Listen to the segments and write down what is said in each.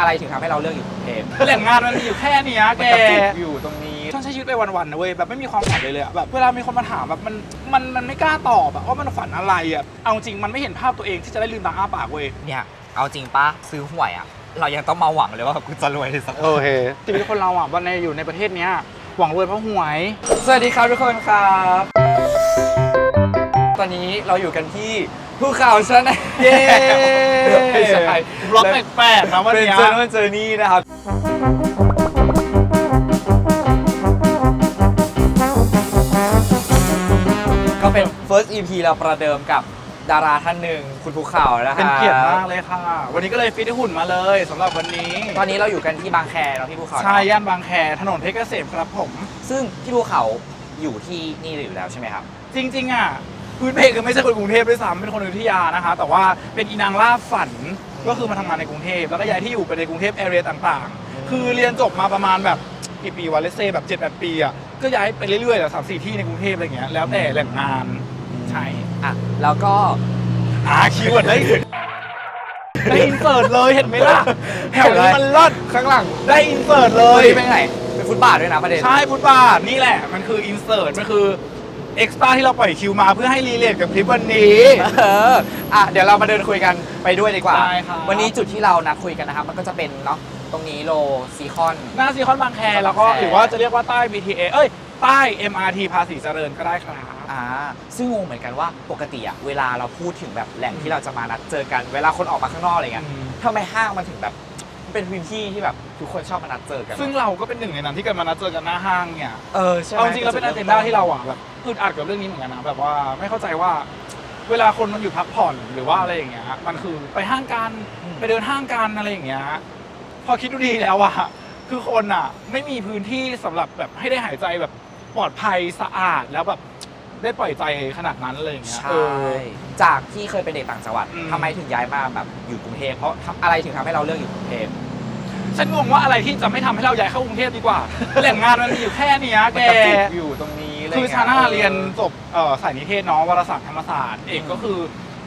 อะไรถึงทำให้เราเลือกอยู่กรุงเทพแหล่งงานมันมีอยู่แค่เนี้ยแก มันกระจุกอยู่ตรงนี้ฉันใช้ชีวิตไปวันๆนะเว้ยแบบไม่มีความฝันเลยเลยอะแบบเวลามีคนมาถามแบบมันมันมันไม่กล้าตอบอะว่ามันฝันอะไรอะเอาจริงมันไม่เห็นภาพตัวเองที่จะได้ลืมตาอ้าปากเว้ยเนี่ยเอาจริงปะซื้อหวยอะ เรายังต้องมาหวังเลยว่ากูจะรวยที่สักโอเค ชีวิตคนเราอะวันในอยู่ในประเทศเนี้ยหวังรวยเพราะหวย สวัสดีครับทุกคนครับ ตอนนี้เราอยู่กันที่ ภูเขาชนะเย้ไม่ใช่บล็อกแปลกๆนะวันเป็นเนี้ยเจอร์เจอร์นี่นะครับ ก็เป็น first EP เราประเดิมกับดาราท่านหนึ่งคุณภูเขานะคะเป็นเกียรติมากเลยค่ะ วันนี้ก็เลยฟิตหุ่นมาเลยสำหรับวันนี้ ตอนนี้เราอยู่กันที่บางแคเนาะพี่ภูเขาเนอะใช่ย่านบางแคถนนเพชรเกษมครับผม ซึ่งพี่ภูเขาอยู่ที่นี่อยู่แล้วใช่ไหมครับ จริงๆอะ พื้นเพคือไม่ใช่คนกรุงเทพด้วยซ้ำเป็นคนอยุธยานะคะ แต่ว่าเป็นอีนางล่าฝันก็คือมาทำงานในกรุงเทพแล้วก็ย้ายที่อยู่ไปในกรุงเทพแอเรียต่างๆ คือเรียนจบมาประมาณแบบกี่ปีวะเลเซ่แบบ7จ็ดแปดปีอะก็ย้ายไปเรื่อยๆแบบสามสี่ที่ในกรุงเทพอะไรเงี้ยแล้วแต่แหล่งงานใช่อะแล้วก็อ่าคีย์เวิร์ดได้ได้อินเสิร์ตเลยเห็นไหมล่ะแถวนี้มันเลิศข้างหลังได้อินเสิร์ตเลเลยยเป็นไงเป็นฟุตบาทด้วยนะประเด็น ใช่พุทธบาทนี่แหละ มันคืออินเสิร์ตมันคือ เอ็กซ์ตร้าที่เราปล่อยคิวมาเพื่อให้รีเลทกับคลิปวันนี้ เอออะเดี๋ยวเรามาเดินคุยกันไปด้วยดีกว่า ได้ครับ วันนี้จุดที่เรานัดคุยกันนะครับ มันก็จะเป็นเนาะตรงนี้โลซีคอน หน้าซีคอนบางแคแล้วก็บางแคหรือว่าจะเรียกว่าใต้ BTA เอ้ย ใต้ MRT ภาษีเจริญก็ได้ครับ อ่าซึ่งงงเหมือนกันว่าปกติอะเวลาเราพูดถึงแบบแหล่งที่เราจะมานัดเจอกัน เวลาคนออกมาข้างนอกอะไรเงี้ยอืมทำไมห้างมันถึงแบบ เป็นพื้นที่ที่แบบทุกคนชอบมานัดเจอกันซึ่งเราก็เป็นหนึ่งในนั้นที่กันมานัดเจอกันหน้าห้างเนี่ยเออใช่ไหมเอาจริงๆแล้วเป็นอเจนดาที่เราอะแบบอึดอัดกับเรื่องนี้เหมือนกันนะแบบว่าไม่เข้าใจว่าเวลาคนมันอยู่พักผ่อนหรือว่าอะไรอย่างเงี้ยมันคือไปห้างกันไปเดินห้างกันอะไรอย่างเงี้ยพอคิดดูดีแล้วอะคือคนอะ ไม่มีพื้นที่สำหรับแบบให้ได้หายใจแบบปลอดภัยสะอาดแล้วแบบ ได้ปล่อยใจขนาดนั้นอะไรอย่างเงี้ยใช่เออจากที่เคยเป็นเด็กต่างจังหวัดอืม ทำไมถึงย้ายมาแบบอยู่กรุงเทพเพราะทำอะไรถึงทำให้เราเลือกอยู่กรุงเทพ ฉันงงว่าอะไรที่จะไม่ทำให้เราย้ายเข้ากรุงเทพดีกว่า แหล่งงานมันมีอยู่แค่เนี้ยแก มันกระจุกอยู่ตรงนี้ะไรคือเงี้ยชาน่าเรียนจบเอ่อสายนิเทศเน้องวารสารธรรมศาสตร์ เอกก็คือ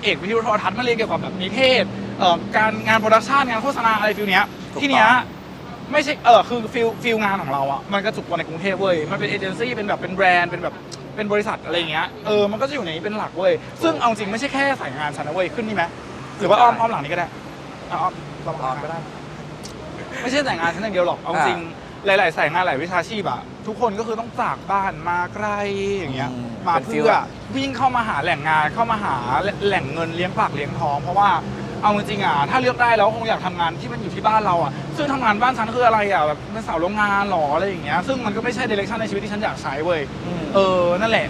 เอกวิทยุโทรทัศน์มาเรียนเกี่ยวกับแบบนิเทศเอ่อการงานโปรดักชันงานโฆษณาอะไรฟิลเนี้ยที่เนี้ยไม่ใช่เออคือฟิลฟิลงานของเราอะมันกระจุกตัวในกรุงเทพเว้ยมันเป็นเอเจนซี่เป็นแบบเป็นแบรนด์เป็นแบบ เป็นบริษัทอะไรเงี้ยเออมันก็จะอยู่ในนี้เป็นหลักเว้ยซึ่งเอาจริงไม่ใช่แค่สายงานฉันนะเว้ยขึ้นนี่ไหมหรือว่าอ้อมอ้อมหลังนี้ก็ได้เอาอ้อมอ้อมอ๋อก็ได้ ไม่ใช่สายงานฉันอย่างเดียวหรอกเอาจริงหลาย ๆ สายงานหลายวิชาชีพอะทุกคนก็คือต้องจากบ้านมาไกลอย่างเงี้ย อืมมาเป็นฟิลเพื่ออะวิ่งเข้ามาหาแหล่งงานเข้ามาหาแหล่งเงินเลี้ยงปากเลี้ยงท้อง เพราะว่า เอาจริงๆอะถ้าเลือกได้แล้วคงอยากทำงานที่มันอยู่ที่บ้านเราอะซึ่งทำงานบ้านฉันคืออะไรอะแบบเป็นสาวโรงงานหรออะไรอย่างเงี้ยซึ่งมันก็ไม่ใช่เดเรคชั่นในชีวิตที่ฉันอยากใช้เว้ย เออ นั่นแหละ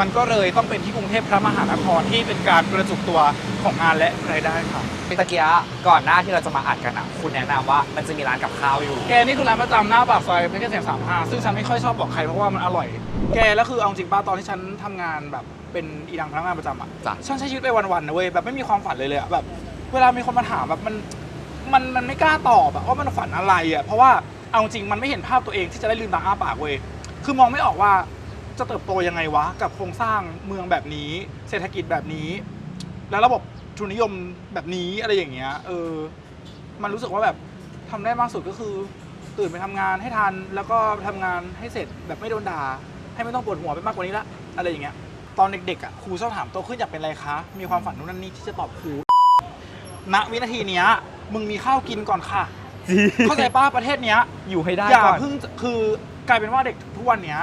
มันก็เลยต้องเป็นที่กรุงเทพพระมหานครที่เป็นการกระจุกตัวของงานและรายได้ค่ะตะเกียก่อนหน้าที่เราจะมาอัดกันอะ คุณแนะนำว่ามันจะมีร้านกับข้าวอยู่ แกนี่คือร้านประจำหน้าปากซอยเพชรเกษมสามห้าซึ่งฉันไม่ค่อยชอบบอกใครเพราะว่ามันอร่อย แกแล้วคือเอาจริงป้าตอนที่ฉันทำงานแบบเป็นอีดังพนักงานประจำอะจ้ะ ฉันใช้ชีวิตไปวันๆนะเว้ยแบบไม่มีความฝันเลยเลยอะแบบ เวลามีคนมาถามแบบมันมันมันไม่กล้าตอบอะว่ามันฝันอะไรอะเพราะว่าเอาจริงมันไม่เห็นภาพตัวเองที่จะได้ลืมตาอ้าปากเว้ยคือมองไม่ออกว่าจะเติบโตยังไงวะ กับโครงสร้างเมืองแบบนี้ เศรษฐกิจแบบนี้ แล้วระบบทุนนิยมแบบนี้อะไรอย่างเงี้ยเออ มันรู้สึกว่าแบบทำได้มากสุดก็คือ ตื่นไปทำงานให้ทัน แล้วก็ทำงานให้เสร็จแบบไม่โดนด่า ให้ไม่ต้องปวดหัวไปมากกว่านี้ละอะไรอย่างเงี้ยตอนเด็กๆอะครูชอบถามโตขึ้นอยากเป็นอะไรคะ มีความฝันนู่นนั่นนี่ที่จะตอบครู ณวินาทีเนี้ย มึงมีข้าวกินก่อนค่ะ เข้าใจป้าประเทศเนี้ย อยู่ให้ได้อย่าก่อนเพิ่งคือกลายเป็นว่าเด็กทุกวันเนี้ย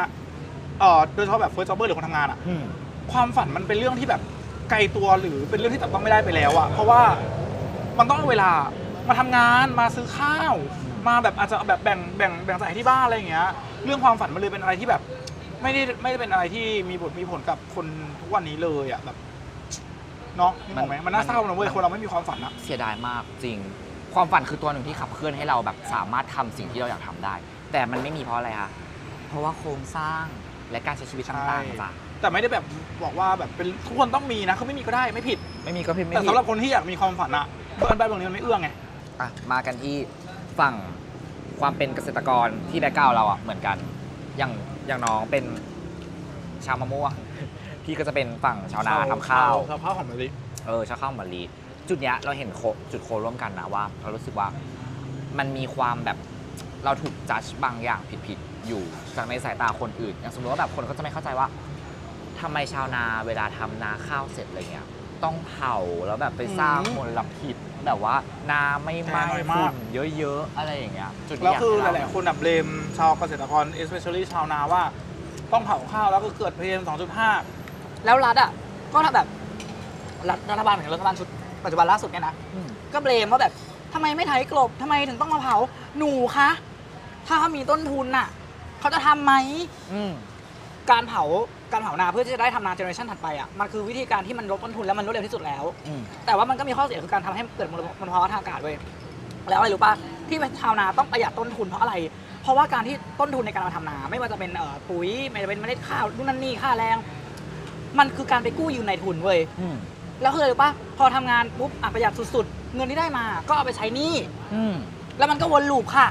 เอ่อโดยเฉพาะแบบเฟิร์สจ็อบเบอร์หรือคนทำงานอะอืม ความฝันมันเป็นเรื่องที่แบบไกลตัวหรือเป็นเรื่องที่จับต้องไม่ได้ไปแล้วอะเพราะว่ามันต้องเอาเวลามาทำงานมาซื้อข้าว มาแบบอาจจะแบบแบ่งแบ่งแบ่งจ่ายที่บ้านอะไรอย่างเงี้ย เรื่องความฝันมันเลยเป็นอะไรที่แบบ ไม่ได้ไม่ได้เป็นอะไรที่มีบทมีผลกับคนทุกวันนี้เลยอะแบบ เนาะนึกออกไหมมันน่าเศร้านะเว้ยคนเราไม่มีความฝันอะเสียดายมากจริง ความฝันคือตัวหนึ่งที่ขับเคลื่อนให้เราแบบสามารถทำสิ่งที่เราอยากทำได้ แต่มันไม่มีเพราะอะไรคะเพราะว่าโครงสร้างและการใช้ชีวิตต่างๆจ้ะแต่ไม่ได้แบบบอกว่าแบบเป็นทุกคนต้องมีนะคือไม่มีก็ได้ไม่ผิด ไม่มีก็ผิดไม่แต่ผิดสำหรับคนที่อยากมีความฝันอะบ้านบ้านเมืองนี้มันไม่เอื้อไง อะมากันที่ฝั่งความเป็นเกษตรกรที่แบ็กกราวด์เราอะเหมือนกัน อย่างอย่างน้องเป็นชาวมะม่วง พี่ก็จะเป็นฝั่งชาวนาทำข้าวทำข้าวหอมมะลิเออชาวข้าวหมะลีจุดเนี้ยเราเห็นโคจุดโคร่วมกันนะว่า เรารู้สึกว่ามันมีความแบบเราถูกจัดบางอย่างผิดๆอยู่จากในสายตาคนอื่น อย่างสมมติว่าแบบคนก็จะไม่เข้าใจว่าทำไมชาวนาเวลาทำนาข้าวเสร็จอะไรเงี้ยต้องเผาแล้วแบบไปสร้างอืมมลพิษแบบว่านาไม่ไหม้แน่นอนมากฝุ่นเยอะๆอะไรอย่างเงี้ยจุดแล้วคือหเนี้ลายๆคนแบบเบลมชาวเกษตรกร especially ชาวนาว่า ต้องเผาข้าวแล้วก็เกิด PM 2.5 แล้วรัฐอะก็ถ้าแบบรัฐรัฐบาลเหมือนรัฐบาลชุดปัจจุบันล่าสุดเนี่ยนะอืมก็เบลมว่าแบบทำไมไม่ไถกลบทำไมถึงต้องมาเผาหนูคะถ้าเขามีต้นทุนน่ะเขาจะทำไหม อืม การเผาการเผานาเพื่อที่จะได้ทำนาเจเนอเรชันถัดไปอะมันคือวิธีการที่มันลดต้นทุนแล้วมันรวดเร็วที่สุดแล้ว อืม แต่ว่ามันก็มีข้อเสียคือการทำให้เกิดมลมลภาวะทางอากาศเว้ยแล้วอะไรรู้ป่ะที่ชาวนาต้องประหยัดต้นทุนเพราะอะไร เพราะว่าการที่ต้นทุนในการมาทำนา ไม่ว่าจะเป็นเอ่อปุ๋ยไม่ว่าจะเป็นเมล็ดข้าวนู่นนั่นนี่ค่าแรง มันคือการไปกู้ยืมในทุนเว้ย อืมแล้วคืออะไรรู้ป่ะพอทำงานปุ๊บอะประหยัดสุดๆ เงินที่ได้มา ก็เอาไปใช้หนี้ อืมแล้วมันก็วนลูปค่ะ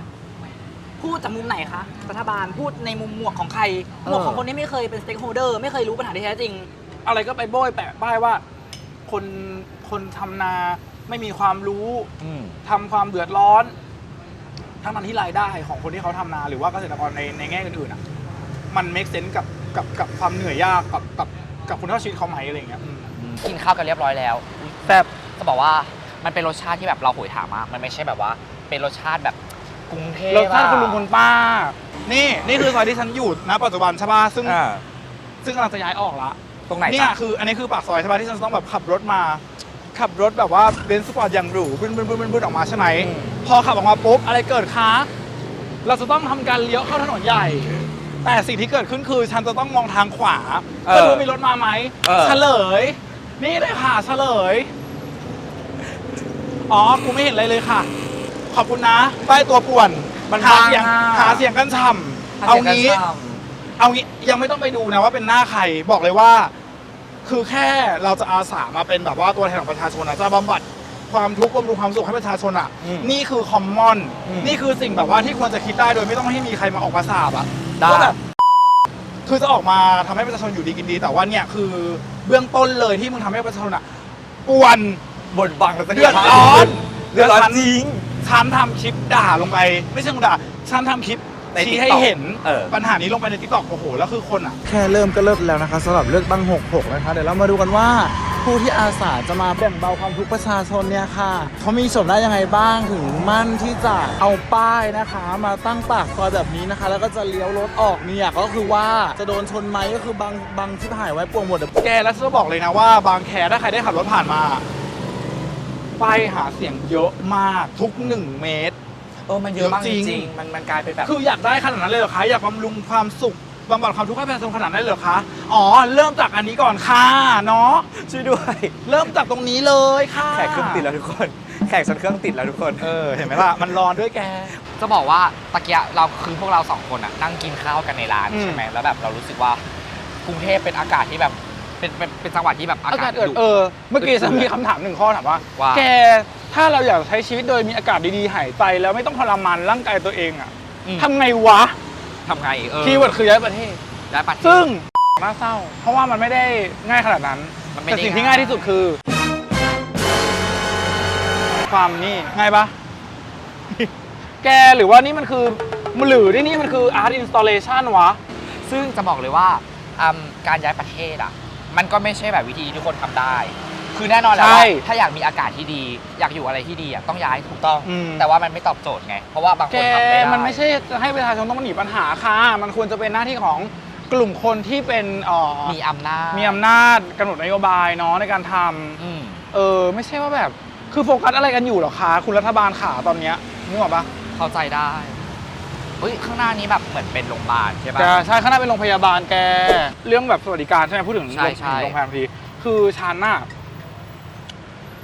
พูดจากมุมไหนคะ รัฐบาลพูดในมุมหมวกของใคร หมวกของคนที่ไม่เคยเป็นสเต็กโฮเดอร์ไม่เคยรู้ปัญหาที่แท้จริง อะไรก็ไปโบยแปะป้ายว่า คนคนทำนาไม่มีความรู้ อืม ทำความเดือดร้อน ทั้งนั้นที่รายได้ของคนที่เขาทำนา หรือว่าเกษตรกรในในแง่อื่นๆอะ มัน make sense กับกับกับความเหนื่อยยากกับกับ กับคุณภาพชีวิตเขาไหมอะไรอย่างเงี้ยอืม กินข้าวกันเรียบร้อยแล้วแซ่บจะบอกว่ามันเป็นรสชาติที่แบบเราโหยหามาก มันไม่ใช่แบบว่า เป็นรสชาติแบบกรุงเทพรสชาติอะคุณลุงคุณป้า นี่นี่คือซอยที่ฉันอยู่นะปัจจุบันใช่ป่ะซึ่งอ่าซึ่งกำลังจะย้ายออกละตรงไหนเนี่ยจ๊ะคืออันนี้คือปากซอยใช่ป่ะที่ฉันจะต้องแบบขับรถมา ขับรถแบบว่าเบนซ์สปอร์ตอย่างหรูบึ้นบึ้นบึ้นบึ้นบึ้นออกมาใช่ไหมอืมพอขับออกมาปุ๊บอะไรเกิดคะเราจะต้องทำการเลี้ยวเข้าถนนใหญ่ แต่สิ่งที่เกิดขึ้นคือฉันจะต้องมองทางขวาเออเพื่อดูมีรถมาไหมเออ เฉลย นี่เลยค่ะเฉลย อ๋อ กูไม่เห็นอะไรเลยค่ะ ขอบคุณนะป้ายตัวป่วน มันหาเสียงบางอะหาเสียงกันช่ำเอางี้ เอางี้ยังไม่ต้องไปดูนะว่าเป็นหน้าใครบอกเลยว่า คือแค่เราจะอาสามาเป็นแบบว่าตัวแทนของประชาชนอะจะบำบัดความทุกข์บำรุงความสุขให้ประชาชนอะอืมนี่คือคอมมอนอืม นี่คือสิ่งแบบว่าที่ควรจะคิดได้โดยไม่ต้องให้มีใครมาออกมาสาบอะ ได้ว่าแบบคือจะออกมาทำให้ประชาชนอยู่ดีกินดี แต่ว่าเนี่ยคือเบื้องต้นเลยที่มึงทำให้ประชาชนอะป่วนบนบังเดือดร้อนเดือดร้อนจริง ฉันทำคลิปด่าลงไป ไม่ใช่กูด่าฉันทำคลิป ในชี้ TikTok ให้เห็นเออ ปัญหานี้ลงไปในทิกตอกโอ้โห แล้วคือคนอะ แค่เริ่มก็เริ่มแล้วนะคะสำหรับเลือกตั้ง 66 นะคะ เดี๋ยวเรามาดูกันว่า ผู้ที่อาสาจะมาแบ่งเบาความทุกข์ประชาชนเนี่ยค่ะเขามีส่วนได้ยังไงบ้างถึงมั่นที่จะเอาป้ายนะคะ มาตั้งปากซอยแบบนี้นะคะ แล้วก็จะเลี้ยวรถออกเนี่ยก็คือว่าจะโดนชนไหมก็คือบังบังชิบหายไว้ปวงหมดเดี๋ยวแกแล้วฉันจะบอกเลยนะว่า บางแคถ้าใครได้ขับรถผ่านมาป้ายหาเสียงเยอะมากทุกหนึ่งเมตร เออมันเยอะมากจจริงริงๆมันมันกลายเป็นแบบ คืออยากได้ขนาดนั้นเลยเหรอคะอยากบำรุงความสุขบำบัดความทุกข์ให้ประชาชนขนาดนั้นเลยเหรอคะอ๋อเริ่มจากอันนี้ก่อนค่ะเนาะช่วยด้วยเริ่มจากตรงนี้เลยค่ะแขกเครื่องติดแล้วทุกคน แขกฉันเครื่องติดแล้วทุกคน เออเห็นไหมล่ะมันร้อนด้วยแก จะบอกว่าตะเกียเราคือพวกเราสองคนอะนั่งกินข้าวกันในร้านอืม ใช่ไหมแล้วแบบเรารู้สึกว่ากรุงเทพเป็นอากาศที่แบบเป็นเป็นเป็นจังหวัดที่แบบอาาอากกาศศเอิดดุ เออเมื่อกี้ฉันมีคำถามหนึ่งข้อถามว่า ว่า แก ถ้าเราอยากใช้ชีวิตโดยมีอากาศดีๆหายใจแล้วไม่ต้องทรมานร่างกายตัวเองอะอืม ทำไงวะทำไงเออคีย์เวิร์ดคือย้ายประเทศย้ายประเทศซึ่ง น่าเศร้า เพราะว่ามันไม่ได้ง่ายขนาดนั้นมันไม่แต่ได้สิ่งที่ง่ายง่ายที่สุดคือ ความนี่ง่ายปะ แกหรือว่านี่มันคือหรือที่นี่มันคือ art installation วะ ซึ่งจะบอกเลยว่าอืมการย้ายประเทศอะ มันก็ไม่ใช่แบบวิธีที่ทุกคนทำได้ คือแน่นอนแล้วใช่ว่าถ้าอยากมีอากาศที่ดี อยากอยู่อะไรที่ดีอะต้องย้ายถูกต้อง อืม แต่ว่ามันไม่ตอบโจทย์ไง เพราะว่าบางคแกนทำไม่ได้ มันไม่ใช่จะให้ประชาชนต้องมาหนีปัญหาค่ะ มันควรจะเป็นหน้าที่ของกลุ่มคนที่เป็นเอ่อมีอำนาจมีอำนาจกำหนดนโยบายเนาะในการทำอืมเออไม่ใช่ว่าแบบ คือโฟกัสอะไรกันอยู่เหรอคะคุณรัฐบาลขาตอนเนี้ยนึกออกปะเข้าใจได้เฮ้ยข้างหน้านี้แบบเหมือนเป็นโรงพยาบาลใช่ปะ แกใช่ข้างหน้าเป็นโรงพยาบาลแก เรื่องแบบสวัสดิการใช่ไหมพูดถึงใช่ใช่ โรงพยาบาลทีคือฉันน่ะ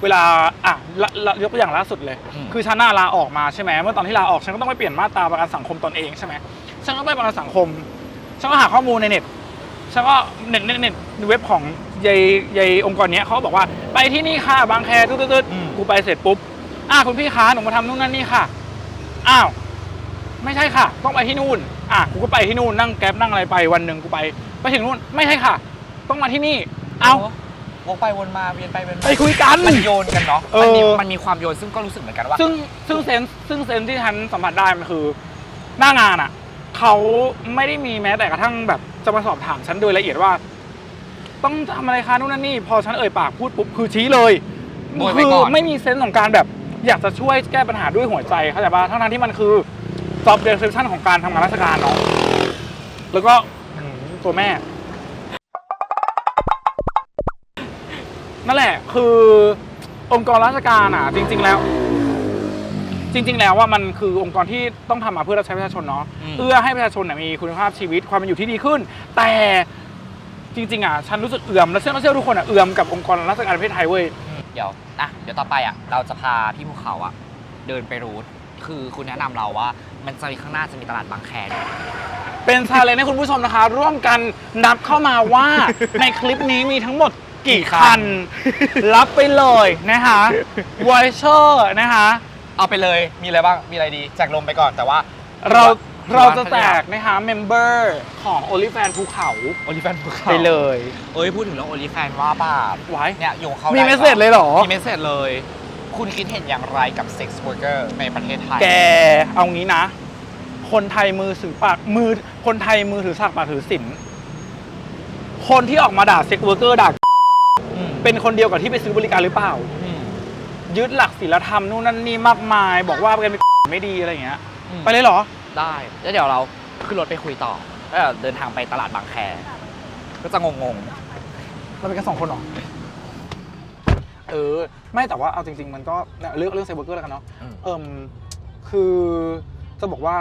เวลาอะละละยกตัวอย่างล่าสุดเลย อืม คือฉันน่าลาออกมาใช่ไหมเมื่อตอนที่ลาออกฉันก็ต้องไปเปลี่ยนมาตราประกันสังคมตนเองใช่ไหมฉันก็ไปประกันสังคมฉันก็หาข้อมูลในเน็ตฉันก็เน็ตเน็ตเน็ตเว็บของยายยายองค์กรเนี้ยเขาก็บอกว่าไปที่นี่ค่ะบางแคตึ๊ดตึ๊ดตึ๊ดอืม กูไปเสร็จปุ๊บอะคุณพี่คะหนูมาทำนู่นนั่นนี่ค่ะอ้าว ไม่ใช่ค่ะ ต้องไปที่นู่น อะ กูก็ไปที่นู่นนั่งแก๊ปนั่งอะไรไปวันหนึ่งกูไป ไปถึงนู่น ไม่ใช่ค่ะ ต้องมาที่นี่ เอา วกไปวนมาเวียนไปเวียนมาไปคุยกัน มันโยนกันเนาะเอมันมีอมันมีความโยนซึ่งก็รู้สึกเหมือนกันว่าซึ่งซึ่งเซนส์ซึ่งเซนส์ที่ฉันสัมผัสได้มันคือ หน้างานอะเขาไม่ได้มีแม้แต่กระทั่งแบบจะมาสอบถามฉันโดยละเอียดว่า ต้องทำอะไรคะนู่นนั่นนี่ พอฉันเอ่ยปากพูดปุ๊บคือชี้เลยโดยไปคืก่อนไม่มีเซนส์ของการแบบ อยากจะช่วยแก้ปัญหาด้วยหัวใจเข้าใจป่ะทั้งนั้นที่มันคือ job description ของการทำงานราชการเนาะแล้วก็อืมตัวแม่ นั่นแหละคือองค์กรราชการอะ จริง ๆ แล้ว จริง ๆ แล้วว่ามันคือองค์กรที่ต้องทำมาเพื่อรับใช้ประชาชนเนาะอืมเอื้อให้ประชาชนเนี่ยมีคุณภาพชีวิตความเป็นอยู่ที่ดีขึ้น แต่จริง ๆ อะ ฉันรู้สึกเอื่อมและเชื่อว่าเชื่อทุกคนอะเอื่อมกับองค์กรราชการประเทศไทยเว้ย เดี๋ยวนะเดี๋ยวต่อไปอะเราจะพาพี่ภูเขาอะเดินไปรูทคือคุณแนะนำเราว่ามันจะมีข้างหน้าจะมีตลาดบางแคเป็นชาเลนจ์ให้คุณผู้ชมนะคะ ร่วมกันนับเข้ามาว่า ในคลิปนี้มีทั้งหมด กี่คัน รับไปเลยนะคะวอยเชอร์นะคะ เอาไปเลยมีอะไรบ้าง มีอะไรดีแจกลมไปก่อนแต่ว่า เราหอว่เราจะแจกนะคะเมมเบอร์ของ o l i f a n ภูเขาโอลิแฟนภูเขาไปเลยเอ้ยพูดถึงเรื่องโอลิแฟนว่าป่ะไว้เนี่ยโยงเข้ามีมีเมสเซจเลยเหรอ มีเมสเซจเลย คุณคิดเห็นอย่างไรกับเซ็กซ์ o ว k เกอร์ในประเทศไทย แกเอางี้นะ คนไทยมือถือปากมือคนไทยมือถือสักปากถือสินคนที่ออกมาด่าเซ็กเวอร์เกอร์ด่าอืม เป็นคนเดียวกับที่ไปซื้อบริการหรือเปล่า อืม ยึดหลักศีลธรรมนู่นนั่นนี่มากมาย บอกว่าเป็นไม่ดีอะไรอย่างเงี้ย อืม ไปเลยเหรอ ได้แล้วเดี๋ยวเราขึ้นรถไปคุยต่อแล้วเดี๋ยวเดินทางไปตลาดบางแค ก็จะงงเราเป็นแค่สองคนเหรอ เออ ไม่แต่ว่าเอาจริง ๆ มันก็เนี่ยเรื่องเรื่องเซ็กเวอร์เกอร์แล้วกันเนาะ ๆอืม เอิมคือจะบอกว่า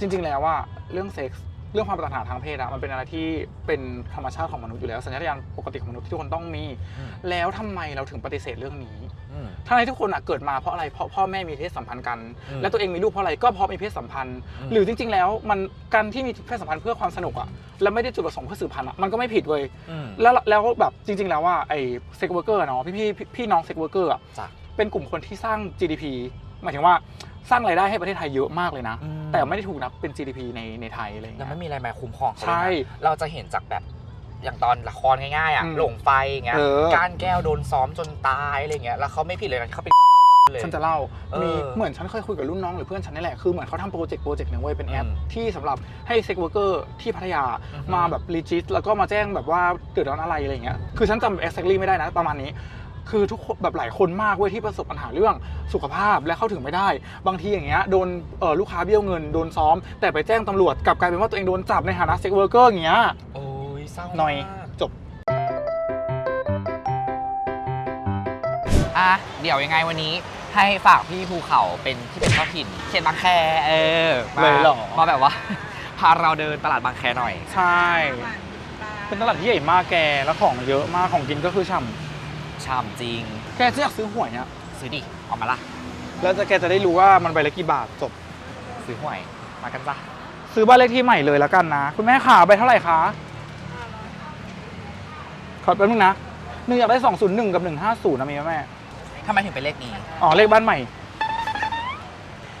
จริง ๆ แล้วว่าเรื่องเซ็กส์ เรื่องความปรารถนาทางเพศอะมันเป็นอะไรที่เป็นธรรมชาติของมนุษย์อยู่แล้วสัญชาตญาณปกติของมนุษย์ที่ทุกคนต้องมี อืม แล้วทำไมเราถึงปฏิเสธเรื่องนี้ อืม ทั้งที่ทุกคนอะเกิดมาเพราะอะไรเพราะพ่อแม่มีเพศสัมพันธ์กัน อืมและตัวเองมีลูกเพราะอะไรก็เพราะมีเพศสัมพันธ์ อืม หรือจริง ๆ แล้วมันการที่มีเพศสัมพันธ์เพื่อความสนุกอะแล้วไม่ได้จุดประสงค์เพื่อสืบพันธุ์อะมันก็ไม่ผิดเว้ยอืมแล้วแล้วแบบจริง ๆ แล้วว่าไอ้เซ็กเวอร์เกอร์เนาะพี่พี่พี่น้องเซ็กเวอร์เกอร์อะ จ้ะ เป็นกลุ่มคนที่สร้าง GDP หมายถึงว่าสร้างรายได้ให้ประเทศไทยเยอะมากเลยนะ อืม แต่ไม่ได้ถูกนับเป็น GDP ในในไทยอะไรอย่างแล้วเงี้ยไม่มีอะไรมาคุ้มครองเขาเลยนะใช่เราจะเห็นจากแบบอย่างตอนละครง่ายๆอะอืมหลงไฟอย่างเงี้ยเออก้านแก้วโดนซ้อมจนตายอะไรเงี้ยแล้วเขาไม่ผิดเลยนะเขาเป็น เลย ฉันจะเล่า เออมีเหมือนฉันเคยคุยกับรุ่นน้องหรือเพื่อนฉันนี่แหละ คือเหมือนเขาทำโปรเจกต์โปรเจกต์หนึ่งเว้ยเป็นแอปอืมที่สำหรับให้เซ็กเวอร์เกอร์ที่พัทยาอือฮึมาแบบรีจิสแล้วก็มาแจ้งแบบว่าเดือดร้อนอะไรอะไรอย่างเงี้ย คือฉันจำ exactly ไม่ได้นะ ประมาณนี้ คือทุกคนแบบหลายคนมากเว้ยที่ประสบปัญหาเรื่องสุขภาพและเข้าถึงไม่ได้ บางทีอย่างเงี้ยโดนเอ่อลูกค้าเบี้ยวเงินโดนซ้อม แต่ไปแจ้งตำรวจกลับกลายเป็นว่าตัวเองโดนจับในฐานะเซ็กเวอร์เกอร์อย่างเงี้ยโอ้ยเศร้าหน่อยมากจบ อะเดี๋ยวยังไงวันนี้ให้ฝากพี่ภูเขาเป็นที่เป็นเจ้าถิ่นเขตบางแคเออมาเลยเหรอ มาแบบว่า พาเราเดินตลาดบางแคหน่อย ใช่ เป็นตลาดที่ใหญ่มากแก แล้วของเยอะมากของกินก็คือฉ่ชามจริงำแกจะอยากซื้อหวยเนี่ยซื้อดิเออกมาละแล้วจะแกจะได้รู้ว่ามันใบละกี่บาทจบ ซื้อหวยมากันจ้ะซื้อบ้านเลขที่ใหม่เลยแล้วกันนะ คุณแม่ขาไปเท่าไหร่คะขอแป๊บนึงนะหนึ่งอยากได้สองศูนย์หนึ่งกับหนึ่งห้าศูนย์นะมีไหมแม่ทำไมถึงเป็นเลขนี้ อ๋อเลขบ้านใหม่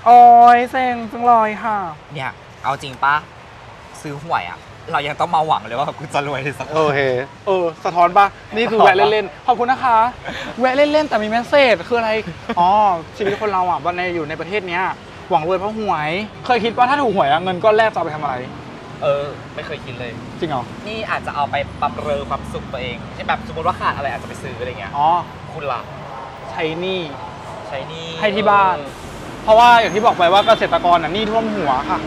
โอ้ยเซ็งจังลอยค่ะ เนี่ย เอาจริงปะซื้อหวยอะ เรายังต้องมาหวังเลยว่ากูจะรวยสักโอเค เออ สะท้อนปะนี่คือแวะเล่นๆ ขอบคุณนะคะ แวะเล่นๆ แต่มีเมสเซจคืออะไร อ๋อ ชีวิตคนเราอะวันในอยู่ในประเทศเนี้ย หวังรวยเพราะหวย เคยคิดว่าถ้าถูกหวยอะเงินก้อนแรกจะเอาไปทำอะไร เออ ไม่เคยคิดเลย จริงเหรอ นี่อาจจะเอาไปบำเรอความสุขตัวเองใช่แบบสมมติว่าขาดอะไรอาจจะไปซื้ออะไรเงี้ย อ๋อ คุณล่ะใช้หนี่ใช้หนี่ให้ที่บ้าน เพราะว่าอย่างที่บอกไปว่าเกษตรกรน่ะหนี้ท่วมหัวค่ะ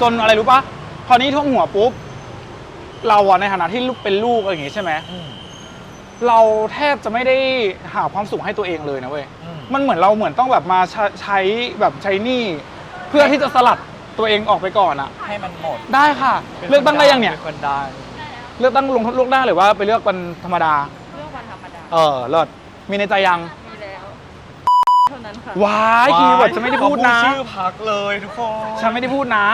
จนอะไรรู้ปะ พอหนี้ท่วมหัวปุ๊บ เราอะในฐานะที่ลูกเป็นลูกอะไรอย่างงี้ใช่ไหมอืมเราแทบจะไม่ได้หาความสุขให้ตัวเองเลยนะเว้ยอืม มันเหมือนเราเหมือนต้องแบบมาใช้ใช้แบบใช้หนี้เพื่อที่จะสลัดตัวเองออกไปก่อนอะให้มันหมดได้ค่ะเลือกตั้งได้ยังเนี่ย ป็คนได้เลือกตั้งลงเลือกได้หรือว่าไปเลือกวันธรรมดา เรื่องวันธรรมดา เออเลิศมีในใจยังมีแล้ว เท่านั้นค่ะ ว้ายคีย์เวิร์ดฉันไม่ได้พูดนะ เขาชื่อพักเลยทุกคนฉันไม่ได้พูดนะ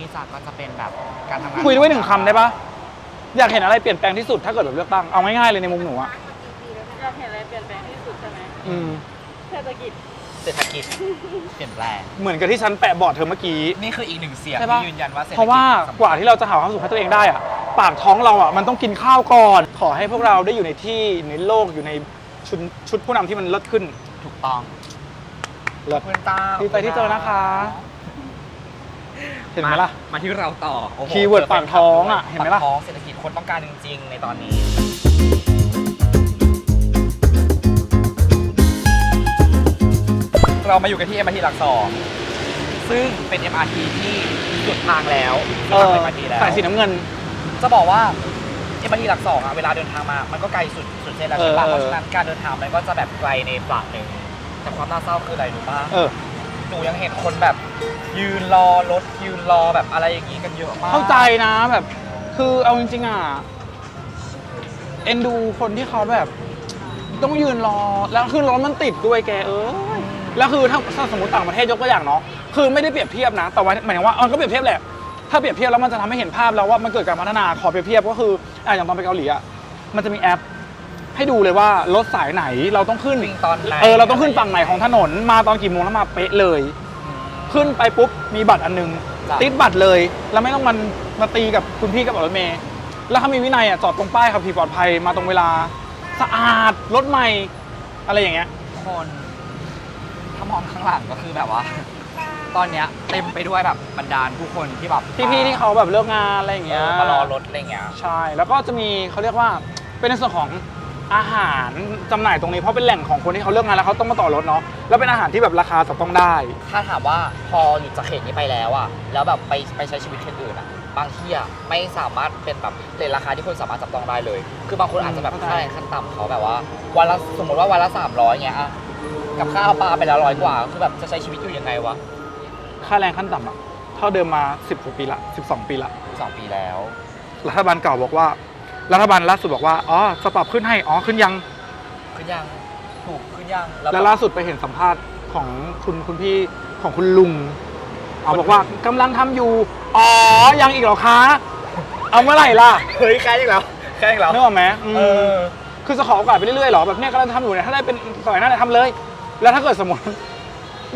นี่จากก็จะเป็นแบบการทำงานคุยด้วยหนึ่งคำได้ปะอยากเห็นอะไรเปลี่ยนแปลงที่สุดถ้าเกิดแบบเลือกตั้งเอาง่ายๆเลยในมุมหนูอะอยากเห็นอะไรเปลี่ยนแปลงที่สุดใช่ไหมอืมเศรษฐกิจเศรษฐกิจเปลี่ยนแปลงเหมือนกับที่ฉันแปะบอร์ดเธอเมื่อกี้ นี่คืออีกหนึ่งเสียงใช่ปะ ที่ยืนยันว่าเศรษฐกิจเพราะว่าสำคัญกว่าที่เราจะหาความสุขให้ตัวเองได้อะปากท้องเราอะมันต้องกินข้าวก่อน ขอให้พวกเราได้อยู่ในที่ในโลกอยู่ในชุดชุดผู้นำที่มันเลิศขึ้นถูกต้องเลิศคุณตาดีใจที่เจอนะคะ เห็นไหมล่ะ มาที่เราต่อโอ้โคีย์เวิร์ดปากท้องอะเห็นไหมล่ะ ปากท้องเศรษฐกิจคนต้องการจริง ๆ ในตอนนี้ เรามาอยู่กันที่ MRT หลักสองซึ่งเป็น MRT ที่สุดทางแล้วเออสุดทาง MRT แล้ว สายสีน้ำเงิน จะบอกว่า MRT หลักสองอะเวลาเดินทางมา มันก็ไกลสุดสุดเส้นแล้วใช่ปะเออ เพราะฉะนั้นการเดินทางมันก็จะแบบไกลในฝั่งหนึ่งแต่ความน่าเศร้าคืออะไรรู้ป่ะเออ หนูยังเห็นคนแบบ ยืนรอรถยืนรอแบบอะไรอย่างงี้กันเยอะมากเข้าใจนะแบบ คือเอาจริงๆอะเอ็นดูคนที่เขาแบบ ต้องยืนรอแล้วคือรถมันติดด้วยแกเอ้ยแล้วคือถ้าถ้าสมมติต่างประเทศยกตัวอย่างเนาะคือไม่ได้เปรียบเทียบนะ แต่ว่าหมายถึงว่ามันก็เปรียบเทียบแหละถ้าเปรียบเทียบแล้วมันจะทำให้เห็นภาพแล้วว่ามันเกิดการพัฒนาขอเปรียบเทียบก็คืออะอย่างตอนไปเกาหลีอะมันจะมีแอป ให้ดูเลยว่ารถสายไหนเราต้องขึ้น วิ่งตอนไหนเออเราต้องขึ้นฝั่งไหนของถนนมาตอนกี่โมงแล้วมาเป๊ะเลย ขึ้นไปปุ๊บมีบัตรอันนึง จ้ะ ติดบัตรเลย แล้วไม่ต้องมันมาตีกับคุณพี่กับรถเมย์แล้วถ้ามีวินัยอะจอดตรงป้ายขับขี่ปลอดภัยมาตรงเวลา สะอาดรถใหม่อะไรอย่างเงี้ย คนถ้ามองข้างหลังก็คือแบบว่า ตอนเนี้ยเต็มไปด้วยแบบบรรดาลผู้คนที่แบบพี่ๆที่เขาแบบเลิกงานอะไรอย่างเอเงี้ยอมารอรถอะไรเงี้ย ใช่ แล้วก็จะมีเขาเรียกว่าเป็นในส่วนของ อาหารจำหน่ายตรงนี้เพราะเป็นแหล่งของคนที่เขาเลิกงานแล้วเขาต้องมาต่อรถเนาะแล้วเป็นอาหารที่แบบราคาจับต้องได้ ถ้าถามว่าพอหยุดจากเขตนี้ไปแล้วอะแล้วแบบไปไปใช้ชีวิตเขตอื่นอะบางที่อะไม่สามารถเป็นแบบเรทราคาที่คนสามารถจับต้องได้เลย คือบางคนอาจจะแบบเข้าใจ ค่าแรงขั้นต่ำเขาแบบว่าวันละสมมติว่าวันละสามร้อยเงี้ยอะกับข้าวปลาไปแล้วร้อยกว่าคือแบบจะใช้ชีวิตอยู่ยังไงวะค่าแรงขั้นต่ำอะเท่าเดิมมา 10กว่าปีละ 12 ปีละ สองปีแล้ว รัฐบาลเก่าบอกว่า รัฐบาลล่าสุดบอกว่า อ๋อจะปรับขึ้นให้ อ๋อ ขึ้นยัง ขึ้นยังถูกขึ้นยังแล้วล่าสุดไปเห็นสัมภาษณ์ของคุณคุณพี่ของคุณลุง เอาบอกว่ากำลังทำอยู่ อ๋อ ยังอีกเหรอคะ เอาเมื่อไหร่ล่ะเฮ้ยแค่อีกแล้วแค่อีกแล้วนึกออกไหมอืม เออ คือจะขอโอกาสไปเรื่อยๆเหรอแบบเนี้ยกำลังทำอยู่เนี่ยถ้าได้เป็นสมัยหน้าเนี่ยทำเลย แล้วถ้าเกิดสมมติ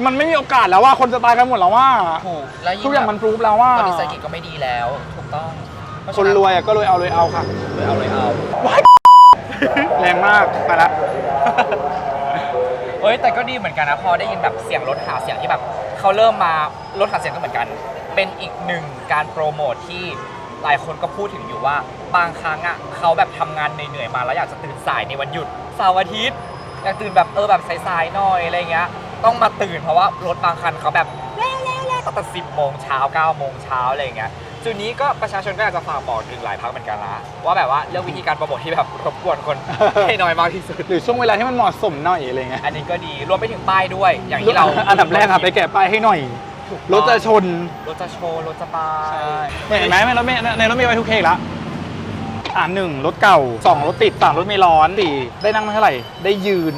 มันไม่มีโอกาสแล้วว่าคนจะตายกันหมดแล้วว่า ถูกแล้วยิ่ทุกอย่างมันแบบพรูฟแล้วว่า ตอนนี้เศรษฐกิจก็ไม่ดีแล้ว ถูกต้องเพาะ คนฉะรวยอะก็รวยเอารวยเอาค่ะเลยเอาเลยเอาแรงมากไปละ เอ้ยแต่ก็ดีเหมือนกันนะพอได้ยินแบบเสียงรถหาเสียงที่แบบเขาเริ่มมารถหาเสียงก็เหมือนกัน เป็นอีกหนึ่งการโปรโมทที่หลายคนก็พูดถึงอยู่ว่าบางครั้งอะเขาแบบทำงานเหนื่อยๆมาแล้วอยากจะตื่นสายในวันหยุดเสาร์อาทิตย์อยากตื่นแบบเออแบบสายๆหน่อยอะไรเงี้ยต้องมาตื่นเพราะว่ารถบางคันเขาแบบแล้วๆๆตั้งแต่สิบโมงเช้าเก้าโมงเช้าอะไรเงี้ย จุดนี้ก็ประชาชนก็อยากจะฝากบอกถึงหลายพักเหมือนกันนะว่าแบบว่าเลือกวิธีการโปรโมทที่แบบรบกวนคน ให้น้อยมากที่สุด หรือช่วงเวลาที่มันเหมาะสมหน่อยอะไรเงี้ยอันนี้ก็ดีรวมไปถึงป้ายด้วย อย่างที่เราอันดับแรกอะไปแกะป้ายให้หน่อยถูกรต้ถองจะชนรถจะโชว์รถจะป้ายเห็นไหมในรถเมล์ในรถเมล์ไปทุกเคกละอ่าหนึ่งรถเก่าสองรถติดสามรถเมล์ร้อนสี่ได้นั่งไม่เท่าไหร่ ได้ยืน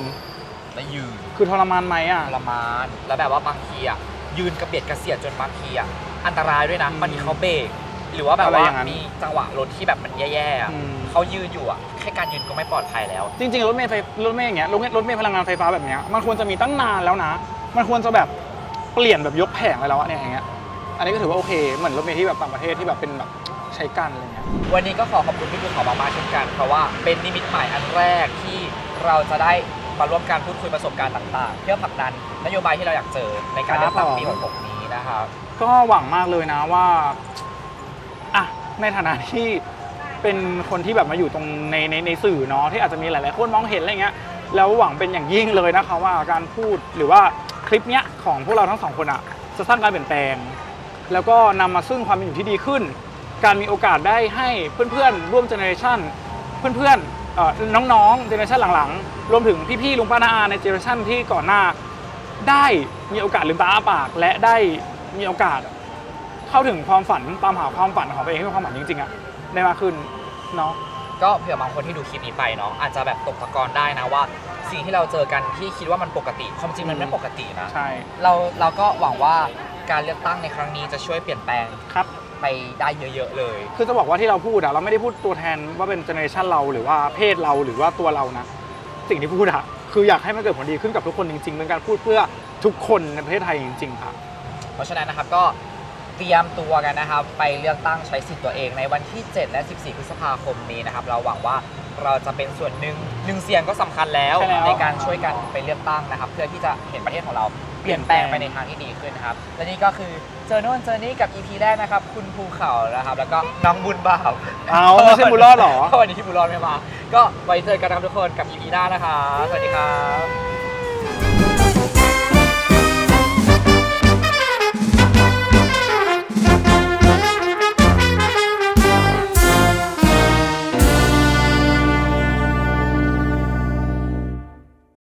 และยืน คือทรมานไหมอะทรมานแล้วแบบว่าบางทีอะยืนกระเบียดกระเสียดจนบางทีอะ อันตรายด้วยนะอืมบางทีเขาเบรกหรือว่าแบบอะไรว่าอย่างนั้น มีจังหวะรถที่แบบมันแย่ๆอะอืม เขายืนอยู่อะแค่การยืนก็ไม่ปลอดภัยแล้ว จริงๆ รถเมล์ไฟรถเมล์อย่างเงี้ยรถเมล์รถเมล์พลังงานไฟฟ้าแบบเนี้ยมันควรจะมีตั้งนานแล้วนะ มันควรจะแบบเปลี่ยนแบบยกแผงไปแล้วอะเนี่ยอย่างเงี้ยอันนี้ก็ถือว่าโอเค เหมือนรถเมล์ที่แบบต่างประเทศที่แบบเป็นแบบใช้กันอะไรเงี้ย วันนี้ก็ขอขอบคุณพี่ภูเขามากๆเช่นกัน เพราะว่าเป็นนิมิตหมายอันแรกที่เราจะได้มาร่วมการพูดคุยประสบการณ์ต่าง ๆ เพื่อผลักดันนโยบายที่เราอยากเจอในการเลือกตั้งปีครับผม 66นี้นะครับ ก็หวังมากเลยนะว่าอะในฐานะที่เป็นคนที่แบบมาอยู่ตรงในในในสื่อเนาะที่อาจจะมีหลาย ๆ คนมองเห็นอะไรเงี้ยแล้วหวังเป็นอย่างยิ่งเลยนะคะว่าการพูดหรือว่าคลิปเนี้ยของพวกเราทั้งสองคนอะจะสร้างการเปลี่ยนแปลง แล้วก็นำมาซึ่งความเป็นอยู่ที่ดีขึ้น การมีโอกาสได้ให้เพื่อน ๆ ร่วมเจเนอเรชันเพื่อนๆเอ่อน้องๆเจเนอเรชันหลัง ๆ รวมถึงพี่ ๆ ลุงป้าน้าอาในเจเนอเรชันที่ก่อนหน้าได้มีโอกาสลืมตาอ้าปาก และได้ มีโอกาส เข้าถึงความฝันตามหาความฝันของตัวเองที่เป็นความฝันจริงๆอะได้มากขึ้นเนาะ ก็เผื่อบางคนที่ดูคลิปนี้ไปเนาะอาจจะแบบตกตะกอนได้นะว่า สิ่งที่เราเจอกันที่คิดว่ามันปกติความจริงมันไม่ปกตินะใช่ เราเราก็หวังว่าการเลือกตั้งในครั้งนี้จะช่วยเปลี่ยนแปลงครับ ไปได้เยอะๆเลย คือจะบอกว่าที่เราพูดอะเราไม่ได้พูดตัวแทนว่าเป็นเจเนอเรชันเราหรือว่าเพศเราหรือว่าตัวเรานะ สิ่งที่พูดอะคืออยากให้มันเกิดผลดีขึ้นกับทุกคนจริงๆเป็นการพูดเพื่อทุกคนในประเทศไทยจริงๆค่ะ เพราะฉะนั้นนะครับก็เตรียมตัวกันนะครับ ไปเลือกตั้งใช้สิทธิ์ตัวเองในวันที่ 7 และ 14 พฤษภาคมนี้นะครับ เราหวังว่าเราจะเป็นส่วนหนึ่งหนึ่งเสียงก็สำคัญแล้วใช่แล้ว ในการช่วยกันไปเลือกตั้งนะครับ เพื่อที่จะเห็นประเทศของเราเปลี่ยนแปลงไปในทางที่ดีขึ้นนะครับ และนี่ก็คือเจอโน่นเจอนี่กับ EP แรกนะครับ คุณภูเขานะครับ แล้วก็น้องบุญบ่าวเอาไม่ใช่บุญรอดเหรอ วันนี้ที่บุญรอดไม่มา ก็ไว้เจอกันนะครับทุกคนกับ EP หน้านะคะ สวัสดีครับ